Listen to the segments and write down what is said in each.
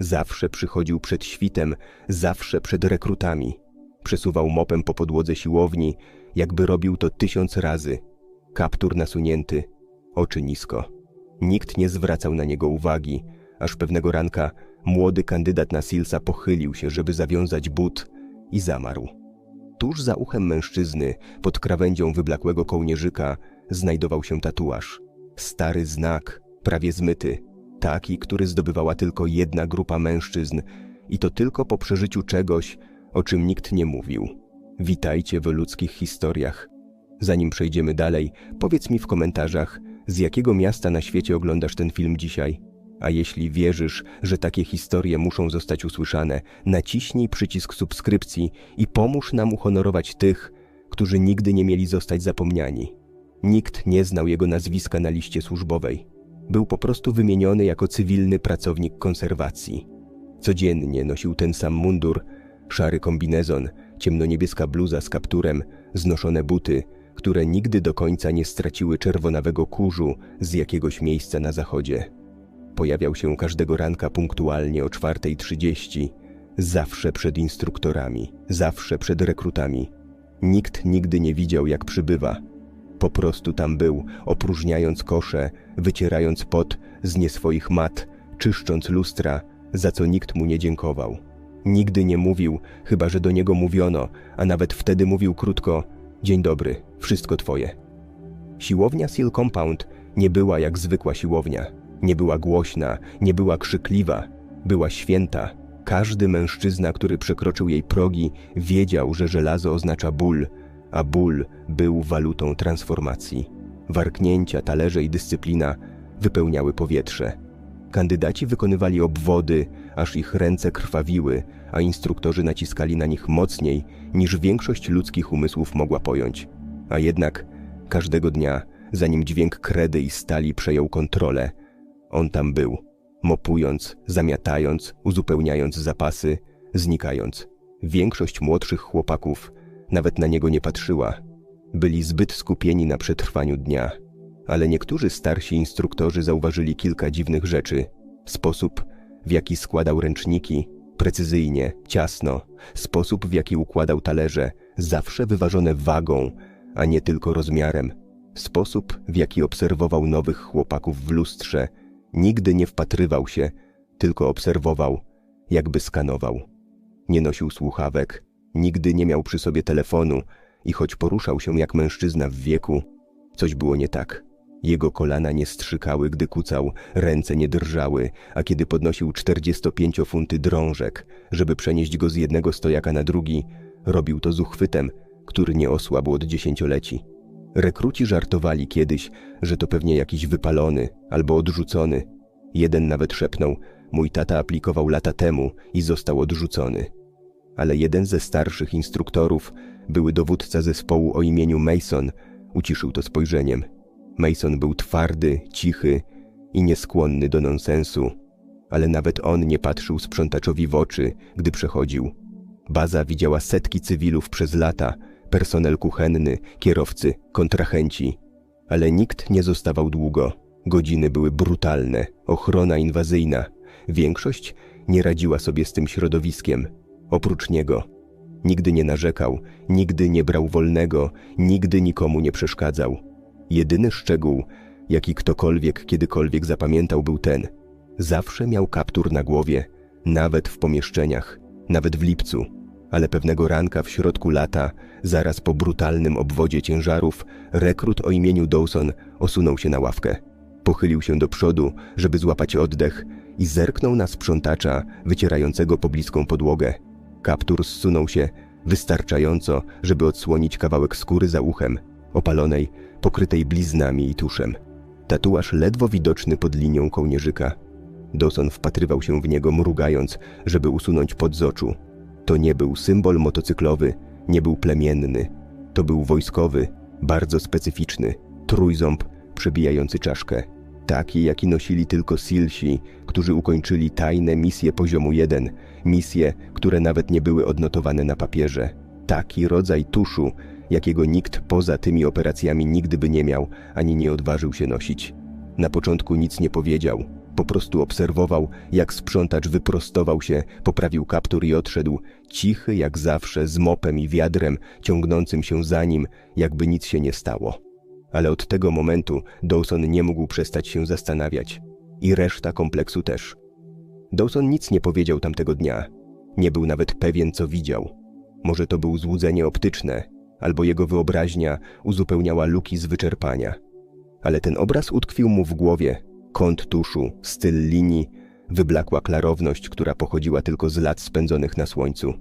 Zawsze przychodził przed świtem, zawsze przed rekrutami. Przesuwał mopem po podłodze siłowni, jakby robił to tysiąc razy. Kaptur nasunięty, oczy nisko. Nikt nie zwracał na niego uwagi, aż pewnego ranka młody kandydat na Silsa pochylił się, żeby zawiązać but i zamarł. Tuż za uchem mężczyzny, pod krawędzią wyblakłego kołnierzyka, znajdował się tatuaż. Stary znak, prawie zmyty, taki, który zdobywała tylko jedna grupa mężczyzn i to tylko po przeżyciu czegoś, o czym nikt nie mówił. Witajcie w ludzkich historiach. Zanim przejdziemy dalej, powiedz mi w komentarzach, z jakiego miasta na świecie oglądasz ten film dzisiaj. A jeśli wierzysz, że takie historie muszą zostać usłyszane, naciśnij przycisk subskrypcji i pomóż nam uhonorować tych, którzy nigdy nie mieli zostać zapomniani. Nikt nie znał jego nazwiska na liście służbowej. Był po prostu wymieniony jako cywilny pracownik konserwacji. Codziennie nosił ten sam mundur, szary kombinezon, ciemnoniebieska bluza z kapturem, znoszone buty, które nigdy do końca nie straciły czerwonawego kurzu z jakiegoś miejsca na zachodzie. Pojawiał się każdego ranka punktualnie o 4.30, zawsze przed instruktorami, zawsze przed rekrutami. Nikt nigdy nie widział, jak przybywa. Po prostu tam był, opróżniając kosze, wycierając pot z nie swoich mat, czyszcząc lustra, za co nikt mu nie dziękował. Nigdy nie mówił, chyba że do niego mówiono, a nawet wtedy mówił krótko: Dzień dobry, wszystko twoje. Siłownia Seal Compound nie była jak zwykła siłownia. Nie była głośna, nie była krzykliwa, była święta. Każdy mężczyzna, który przekroczył jej progi, wiedział, że żelazo oznacza ból, a ból był walutą transformacji. Warknięcia, talerze i dyscyplina wypełniały powietrze. Kandydaci wykonywali obwody, aż ich ręce krwawiły, a instruktorzy naciskali na nich mocniej, niż większość ludzkich umysłów mogła pojąć. A jednak każdego dnia, zanim dźwięk kredy i stali przejął kontrolę, on tam był, mopując, zamiatając, uzupełniając zapasy, znikając. Większość młodszych chłopaków nawet na niego nie patrzyła. Byli zbyt skupieni na przetrwaniu dnia. Ale niektórzy starsi instruktorzy zauważyli kilka dziwnych rzeczy. Sposób, w jaki składał ręczniki, precyzyjnie, ciasno, sposób, w jaki układał talerze, zawsze wyważone wagą, a nie tylko rozmiarem, sposób, w jaki obserwował nowych chłopaków w lustrze, nigdy nie wpatrywał się, tylko obserwował, jakby skanował. Nie nosił słuchawek, nigdy nie miał przy sobie telefonu i choć poruszał się jak mężczyzna w wieku, coś było nie tak. Jego kolana nie strzykały, gdy kucał, ręce nie drżały, a kiedy podnosił 45-funty drążek, żeby przenieść go z jednego stojaka na drugi, robił to z uchwytem, który nie osłabł od dziesięcioleci. Rekruci żartowali kiedyś, że to pewnie jakiś wypalony albo odrzucony. Jeden nawet szepnął, mój tata aplikował lata temu i został odrzucony. Ale jeden ze starszych instruktorów, były dowódca zespołu o imieniu Mason, uciszył to spojrzeniem. Mason był twardy, cichy i nieskłonny do nonsensu, ale nawet on nie patrzył sprzątaczowi w oczy, gdy przechodził. Baza widziała setki cywilów przez lata, personel kuchenny, kierowcy, kontrahenci, ale nikt nie zostawał długo. Godziny były brutalne, ochrona inwazyjna. Większość nie radziła sobie z tym środowiskiem. Oprócz niego. Nigdy nie narzekał, nigdy nie brał wolnego, nigdy nikomu nie przeszkadzał. Jedyny szczegół, jaki ktokolwiek kiedykolwiek zapamiętał, był ten. Zawsze miał kaptur na głowie, nawet w pomieszczeniach, nawet w lipcu. Ale pewnego ranka w środku lata, zaraz po brutalnym obwodzie ciężarów, rekrut o imieniu Dawson osunął się na ławkę. Pochylił się do przodu, żeby złapać oddech i zerknął na sprzątacza wycierającego pobliską podłogę. Kaptur zsunął się wystarczająco, żeby odsłonić kawałek skóry za uchem, opalonej, pokrytej bliznami i tuszem. Tatuaż ledwo widoczny pod linią kołnierzyka. Dawson wpatrywał się w niego, mrugając, żeby usunąć pod z oczu. To nie był symbol motocyklowy, nie był plemienny. To był wojskowy, bardzo specyficzny, trójząb przebijający czaszkę. Taki, jaki nosili tylko Silsi, którzy ukończyli tajne misje poziomu 1, misje, które nawet nie były odnotowane na papierze. Taki rodzaj tuszu, jakiego nikt poza tymi operacjami nigdy by nie miał, ani nie odważył się nosić. Na początku nic nie powiedział, Po prostu obserwował, jak sprzątacz wyprostował się, poprawił kaptur i odszedł, cichy jak zawsze, z mopem i wiadrem ciągnącym się za nim, jakby nic się nie stało. Ale od tego momentu Dawson nie mógł przestać się zastanawiać. I reszta kompleksu też. Dawson nic nie powiedział tamtego dnia. Nie był nawet pewien, co widział. Może to był złudzenie optyczne, albo jego wyobraźnia uzupełniała luki z wyczerpania. Ale ten obraz utkwił mu w głowie. Kąt tuszu, styl linii, wyblakła klarowność, która pochodziła tylko z lat spędzonych na słońcu.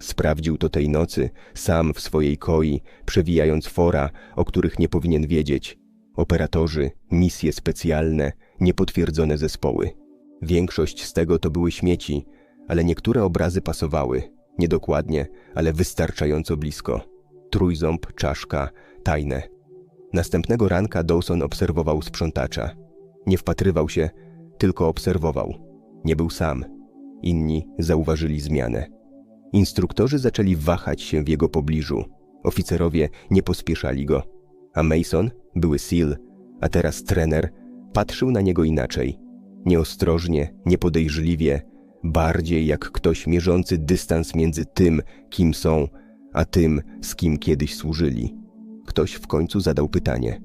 Sprawdził to tej nocy, sam w swojej koi, przewijając fora, o których nie powinien wiedzieć. Operatorzy, misje specjalne, niepotwierdzone zespoły. Większość z tego to były śmieci, ale niektóre obrazy pasowały. Niedokładnie, ale wystarczająco blisko. Trójząb, czaszka, tajne. Następnego ranka Dawson obserwował sprzątacza. Nie wpatrywał się, tylko obserwował. Nie był sam. Inni zauważyli zmianę. Instruktorzy zaczęli wahać się w jego pobliżu. Oficerowie nie pospieszali go. A Mason, były SEAL, a teraz trener, patrzył na niego inaczej. Nieostrożnie, niepodejrzliwie, bardziej jak ktoś mierzący dystans między tym, kim są, a tym, z kim kiedyś służyli. Ktoś w końcu zadał pytanie.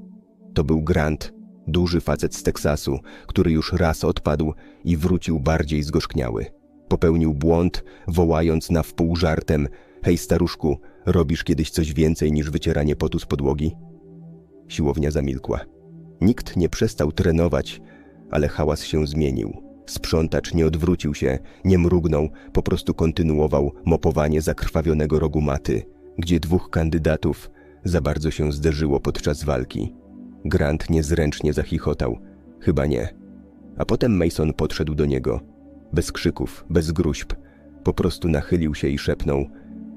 To był Grant, duży facet z Teksasu, który już raz odpadł i wrócił bardziej zgorzkniały. Popełnił błąd, wołając na wpół żartem: Hej, staruszku, robisz kiedyś coś więcej niż wycieranie potu z podłogi? Siłownia zamilkła. Nikt nie przestał trenować, ale hałas się zmienił. Sprzątacz nie odwrócił się, nie mrugnął, po prostu kontynuował mopowanie zakrwawionego rogu maty, gdzie dwóch kandydatów za bardzo się zderzyło podczas walki. Grant niezręcznie zachichotał. Chyba nie. A potem Mason podszedł do niego. Bez krzyków, bez gruźb. Po prostu nachylił się i szepnął: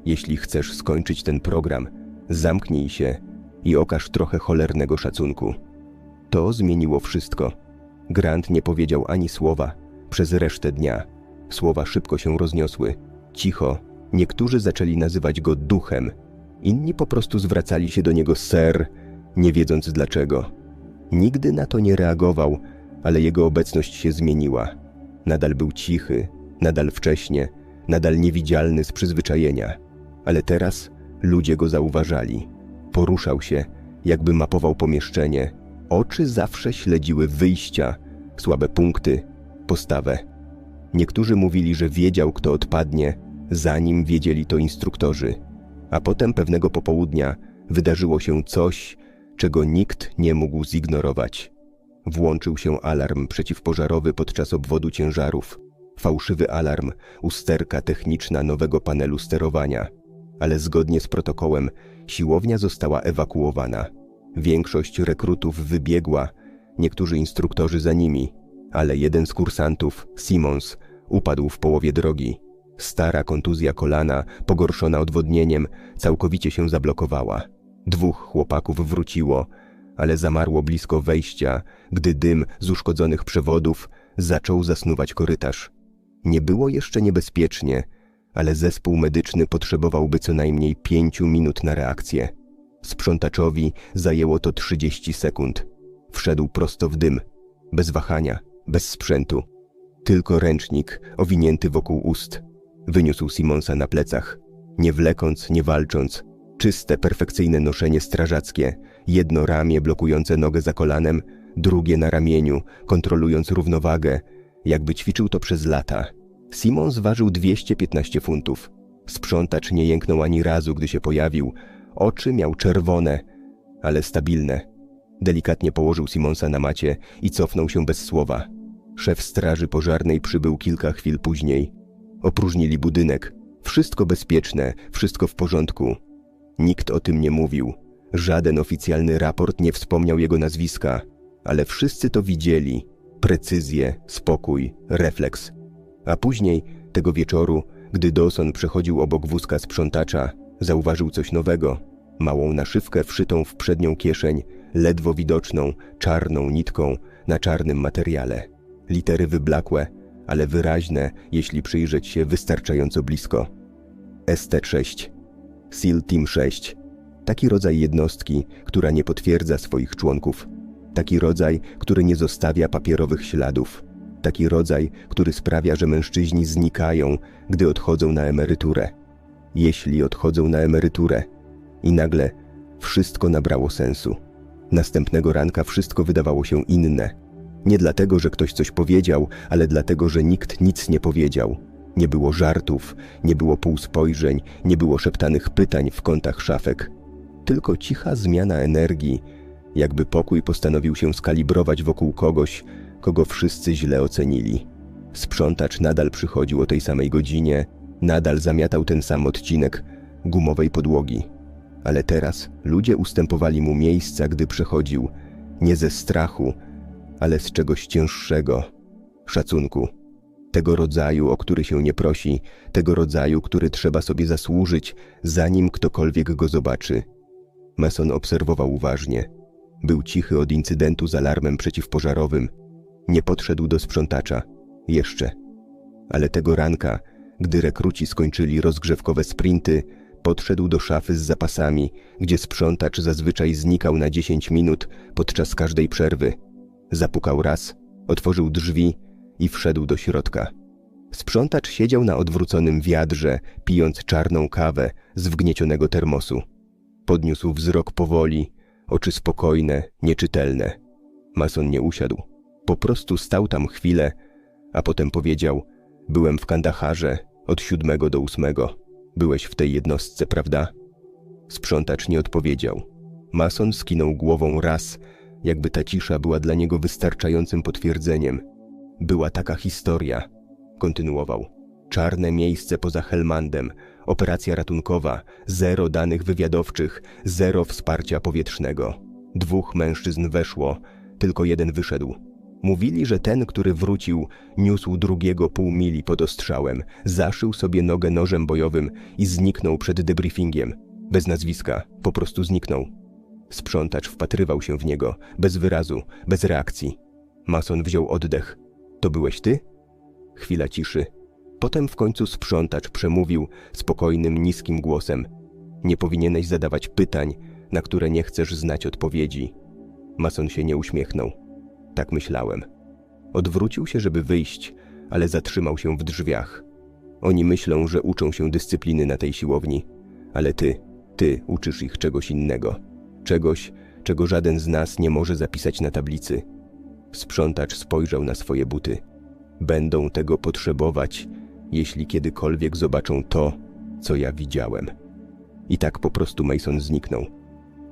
Jeśli chcesz skończyć ten program, zamknij się i okaż trochę cholernego szacunku. To zmieniło wszystko. Grant nie powiedział ani słowa przez resztę dnia. Słowa szybko się rozniosły. Cicho. Niektórzy zaczęli nazywać go duchem. Inni po prostu zwracali się do niego ser, nie wiedząc dlaczego. Nigdy na to nie reagował, ale jego obecność się zmieniła. Nadal był cichy, nadal wcześnie, nadal niewidzialny z przyzwyczajenia. Ale teraz ludzie go zauważali. Poruszał się, jakby mapował pomieszczenie. Oczy zawsze śledziły wyjścia, słabe punkty, postawę. Niektórzy mówili, że wiedział, kto odpadnie, zanim wiedzieli to instruktorzy. A potem pewnego popołudnia wydarzyło się coś, czego nikt nie mógł zignorować. Włączył się alarm przeciwpożarowy podczas obwodu ciężarów. Fałszywy alarm, usterka techniczna nowego panelu sterowania. Ale zgodnie z protokołem siłownia została ewakuowana. Większość rekrutów wybiegła, niektórzy instruktorzy za nimi, ale jeden z kursantów, Simons, upadł w połowie drogi. Stara kontuzja kolana, pogorszona odwodnieniem, całkowicie się zablokowała. Dwóch chłopaków wróciło, ale zamarło blisko wejścia, gdy dym z uszkodzonych przewodów zaczął zasnuwać korytarz. Nie było jeszcze niebezpiecznie, ale zespół medyczny potrzebowałby co najmniej pięciu minut na reakcję. Sprzątaczowi zajęło to 30 sekund. Wszedł prosto w dym, bez wahania, bez sprzętu. Tylko ręcznik owinięty wokół ust. Wyniósł Simonsa na plecach, nie wlekąc, nie walcząc, Czyste, perfekcyjne noszenie strażackie, jedno ramię blokujące nogę za kolanem, drugie na ramieniu, kontrolując równowagę, jakby ćwiczył to przez lata. Simon zważył 215 funtów. Sprzątacz nie jęknął ani razu, gdy się pojawił. Oczy miał czerwone, ale stabilne. Delikatnie położył Simonsa na macie i cofnął się bez słowa. Szef straży pożarnej przybył kilka chwil później. Opróżnili budynek. Wszystko bezpieczne, wszystko w porządku. Nikt o tym nie mówił. Żaden oficjalny raport nie wspomniał jego nazwiska, ale wszyscy to widzieli. Precyzję, spokój, refleks. A później, tego wieczoru, gdy Dawson przechodził obok wózka sprzątacza, zauważył coś nowego. Małą naszywkę wszytą w przednią kieszeń, ledwo widoczną, czarną nitką na czarnym materiale. Litery wyblakłe, ale wyraźne, jeśli przyjrzeć się wystarczająco blisko. ST6 SEAL Team 6. Taki rodzaj jednostki, która nie potwierdza swoich członków. Taki rodzaj, który nie zostawia papierowych śladów. Taki rodzaj, który sprawia, że mężczyźni znikają, gdy odchodzą na emeryturę. Jeśli odchodzą na emeryturę. I nagle wszystko nabrało sensu. Następnego ranka wszystko wydawało się inne. Nie dlatego, że ktoś coś powiedział, ale dlatego, że nikt nic nie powiedział. Nie było żartów, nie było półspojrzeń, nie było szeptanych pytań w kątach szafek. Tylko cicha zmiana energii, jakby pokój postanowił się skalibrować wokół kogoś, kogo wszyscy źle ocenili. Sprzątacz nadal przychodził o tej samej godzinie, nadal zamiatał ten sam odcinek gumowej podłogi. Ale teraz ludzie ustępowali mu miejsca, gdy przechodził, nie ze strachu, ale z czegoś cięższego szacunku. Tego rodzaju, o który się nie prosi, tego rodzaju, który trzeba sobie zasłużyć, zanim ktokolwiek go zobaczy. Mason obserwował uważnie. Był cichy od incydentu z alarmem przeciwpożarowym. Nie podszedł do sprzątacza. Jeszcze. Ale tego ranka, gdy rekruci skończyli rozgrzewkowe sprinty, podszedł do szafy z zapasami, gdzie sprzątacz zazwyczaj znikał na 10 minut podczas każdej przerwy. Zapukał raz, otworzył drzwi i wszedł do środka. Sprzątacz siedział na odwróconym wiadrze, pijąc czarną kawę z wgniecionego termosu. Podniósł wzrok powoli, oczy spokojne, nieczytelne. Mason nie usiadł. Po prostu stał tam chwilę, a potem powiedział: Byłem w Kandaharze od siódmego do ósmego. Byłeś w tej jednostce, prawda? Sprzątacz nie odpowiedział. Mason skinął głową raz, jakby ta cisza była dla niego wystarczającym potwierdzeniem. Była taka historia, kontynuował. Czarne miejsce poza Helmandem, operacja ratunkowa, zero danych wywiadowczych, zero wsparcia powietrznego. Dwóch mężczyzn weszło, tylko jeden wyszedł. Mówili, że ten, który wrócił, niósł drugiego pół mili pod ostrzałem, zaszył sobie nogę nożem bojowym i zniknął przed debriefingiem. Bez nazwiska, po prostu zniknął. Sprzątacz wpatrywał się w niego, bez wyrazu, bez reakcji. Mason wziął oddech. To byłeś ty? Chwila ciszy. Potem w końcu sprzątacz przemówił spokojnym, niskim głosem. Nie powinieneś zadawać pytań, na które nie chcesz znać odpowiedzi. Mason się nie uśmiechnął. Tak myślałem. Odwrócił się, żeby wyjść, ale zatrzymał się w drzwiach. Oni myślą, że uczą się dyscypliny na tej siłowni, ale ty, ty uczysz ich czegoś innego. Czegoś, czego żaden z nas nie może zapisać na tablicy. Sprzątacz spojrzał na swoje buty. Będą tego potrzebować, jeśli kiedykolwiek zobaczą to, co ja widziałem. I tak po prostu Mason zniknął.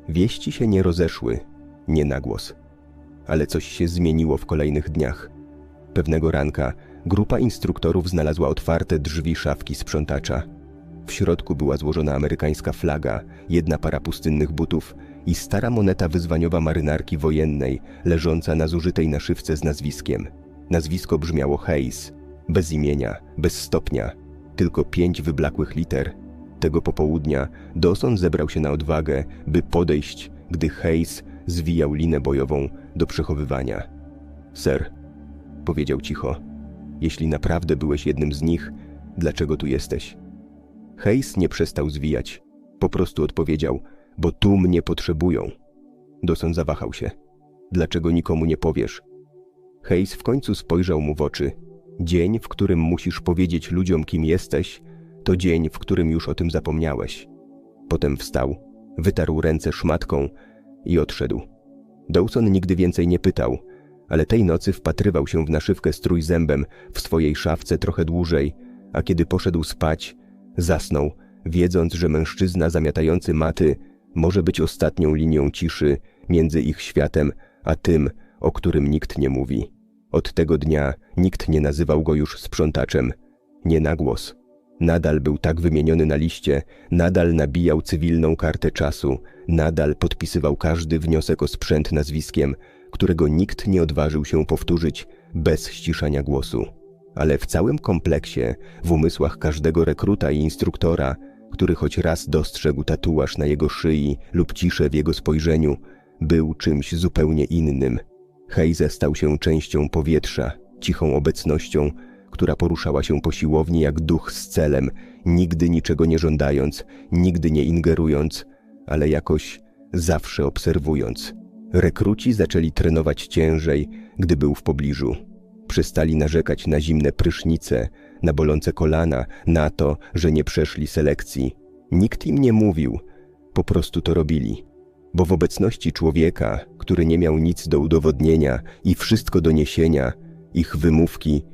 Wieści się nie rozeszły, nie na głos. Ale coś się zmieniło w kolejnych dniach. Pewnego ranka grupa instruktorów znalazła otwarte drzwi szafki sprzątacza. W środku była złożona amerykańska flaga, jedna para pustynnych butów i stara moneta wyzwaniowa marynarki wojennej, leżąca na zużytej naszywce z nazwiskiem. Nazwisko brzmiało Hayes, bez imienia, bez stopnia, tylko pięć wyblakłych liter. Tego popołudnia Dawson zebrał się na odwagę, by podejść, gdy Hayes zwijał linę bojową do przechowywania. Ser, powiedział cicho, jeśli naprawdę byłeś jednym z nich, dlaczego tu jesteś? Hayes nie przestał zwijać. Po prostu odpowiedział, bo tu mnie potrzebują. Dawson zawahał się. Dlaczego nikomu nie powiesz? Hayes w końcu spojrzał mu w oczy. Dzień, w którym musisz powiedzieć ludziom, kim jesteś, to dzień, w którym już o tym zapomniałeś. Potem wstał, wytarł ręce szmatką i odszedł. Dawson nigdy więcej nie pytał, ale tej nocy wpatrywał się w naszywkę z trójzębem w swojej szafce trochę dłużej, a kiedy poszedł spać, zasnął, wiedząc, że mężczyzna zamiatający maty może być ostatnią linią ciszy między ich światem a tym, o którym nikt nie mówi. Od tego dnia nikt nie nazywał go już sprzątaczem, nie na głos. Nadal był tak wymieniony na liście, nadal nabijał cywilną kartę czasu, nadal podpisywał każdy wniosek o sprzęt nazwiskiem, którego nikt nie odważył się powtórzyć bez ściszania głosu. Ale w całym kompleksie, w umysłach każdego rekruta i instruktora, który choć raz dostrzegł tatuaż na jego szyi lub ciszę w jego spojrzeniu, był czymś zupełnie innym. Heize stał się częścią powietrza, cichą obecnością, która poruszała się po siłowni jak duch z celem, nigdy niczego nie żądając, nigdy nie ingerując, ale jakoś zawsze obserwując. Rekruci zaczęli trenować ciężej, gdy był w pobliżu. Przestali narzekać na zimne prysznice, na bolące kolana, na to, że nie przeszli selekcji. Nikt im nie mówił, po prostu to robili. Bo w obecności człowieka, który nie miał nic do udowodnienia i wszystko do niesienia, ich wymówki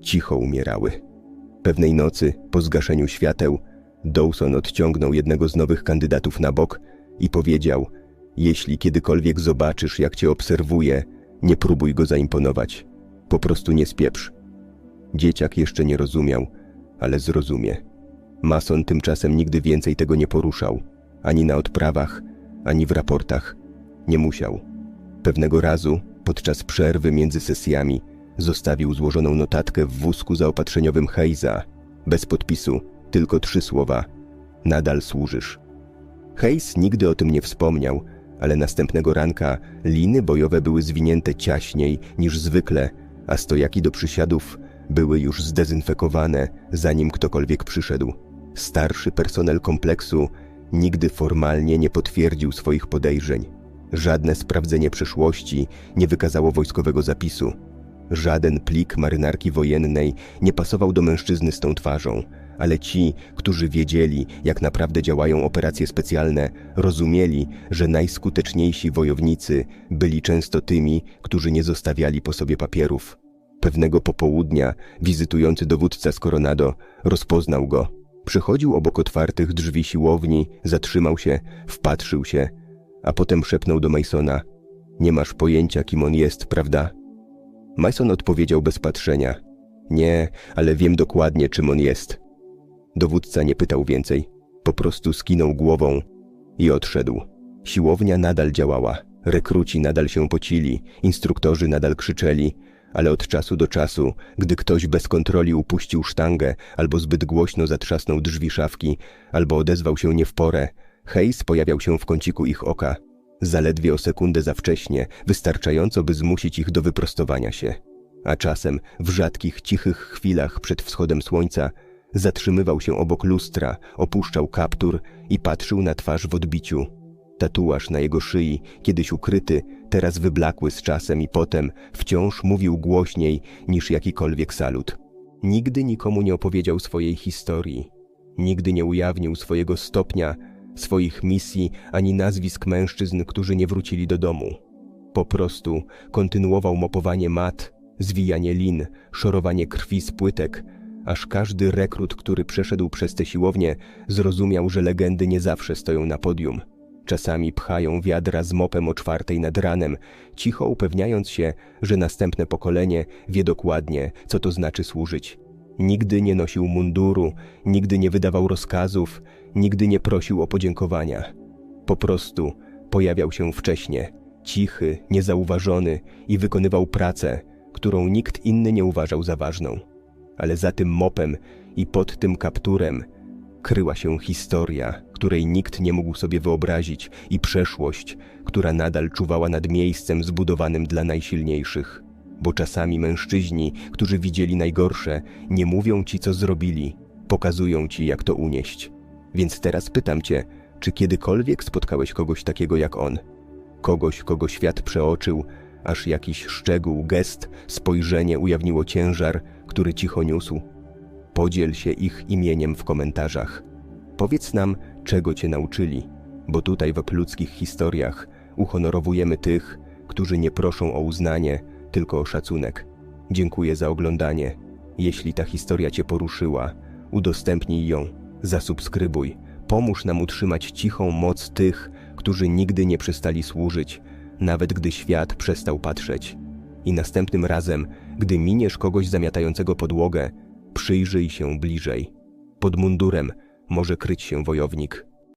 cicho umierały. Pewnej nocy, po zgaszeniu świateł, Dawson odciągnął jednego z nowych kandydatów na bok i powiedział: Jeśli kiedykolwiek zobaczysz, jak cię obserwuje, nie próbuj go zaimponować. Po prostu nie spieprz. Dzieciak jeszcze nie rozumiał, ale zrozumie. Mason tymczasem nigdy więcej tego nie poruszał, ani na odprawach, ani w raportach. Nie musiał. Pewnego razu, podczas przerwy między sesjami, zostawił złożoną notatkę w wózku zaopatrzeniowym Heiza, bez podpisu, tylko trzy słowa: Nadal służysz. Hayes nigdy o tym nie wspomniał, ale następnego ranka liny bojowe były zwinięte ciaśniej niż zwykle, a stojaki do przysiadów były już zdezynfekowane, zanim ktokolwiek przyszedł. Starszy personel kompleksu nigdy formalnie nie potwierdził swoich podejrzeń. Żadne sprawdzenie przeszłości nie wykazało wojskowego zapisu. Żaden plik marynarki wojennej nie pasował do mężczyzny z tą twarzą, ale ci, którzy wiedzieli, jak naprawdę działają operacje specjalne, rozumieli, że najskuteczniejsi wojownicy byli często tymi, którzy nie zostawiali po sobie papierów. Pewnego popołudnia wizytujący dowódca z Coronado rozpoznał go. Przechodził obok otwartych drzwi siłowni, zatrzymał się, wpatrzył się, a potem szepnął do Masona: Nie masz pojęcia, kim on jest, prawda? Mason odpowiedział bez patrzenia: Nie, ale wiem dokładnie, czym on jest. Dowódca nie pytał więcej, po prostu skinął głową i odszedł. Siłownia nadal działała, rekruci nadal się pocili, instruktorzy nadal krzyczeli, ale od czasu do czasu, gdy ktoś bez kontroli upuścił sztangę, albo zbyt głośno zatrzasnął drzwi szafki, albo odezwał się nie w porę, Hayes pojawiał się w kąciku ich oka, zaledwie o sekundę za wcześnie, wystarczająco, by zmusić ich do wyprostowania się. A czasem, w rzadkich, cichych chwilach przed wschodem słońca, zatrzymywał się obok lustra, opuszczał kaptur i patrzył na twarz w odbiciu. Tatuaż na jego szyi, kiedyś ukryty, teraz wyblakły z czasem i potem wciąż mówił głośniej niż jakikolwiek salut. Nigdy nikomu nie opowiedział swojej historii. Nigdy nie ujawnił swojego stopnia, swoich misji ani nazwisk mężczyzn, którzy nie wrócili do domu. Po prostu kontynuował mopowanie mat, zwijanie lin, szorowanie krwi z płytek, aż każdy rekrut, który przeszedł przez tę siłownię, zrozumiał, że legendy nie zawsze stoją na podium. Czasami pchają wiadra z mopem o czwartej nad ranem, cicho upewniając się, że następne pokolenie wie dokładnie, co to znaczy służyć. Nigdy nie nosił munduru, nigdy nie wydawał rozkazów, nigdy nie prosił o podziękowania. Po prostu pojawiał się wcześnie, cichy, niezauważony i wykonywał pracę, którą nikt inny nie uważał za ważną. Ale za tym mopem i pod tym kapturem kryła się historia, której nikt nie mógł sobie wyobrazić, i przeszłość, która nadal czuwała nad miejscem zbudowanym dla najsilniejszych. Bo czasami mężczyźni, którzy widzieli najgorsze, nie mówią ci, co zrobili, pokazują ci, jak to unieść. Więc teraz pytam cię, czy kiedykolwiek spotkałeś kogoś takiego jak on? Kogoś, kogo świat przeoczył, aż jakiś szczegół, gest, spojrzenie ujawniło ciężar, który cicho niósł? Podziel się ich imieniem w komentarzach. Powiedz nam, czego cię nauczyli, bo tutaj w ludzkich historiach uhonorowujemy tych, którzy nie proszą o uznanie, tylko o szacunek. Dziękuję za oglądanie. Jeśli ta historia cię poruszyła, udostępnij ją, zasubskrybuj, pomóż nam utrzymać cichą moc tych, którzy nigdy nie przestali służyć, nawet gdy świat przestał patrzeć. I następnym razem, gdy miniesz kogoś zamiatającego podłogę, przyjrzyj się bliżej. Pod mundurem może kryć się wojownik.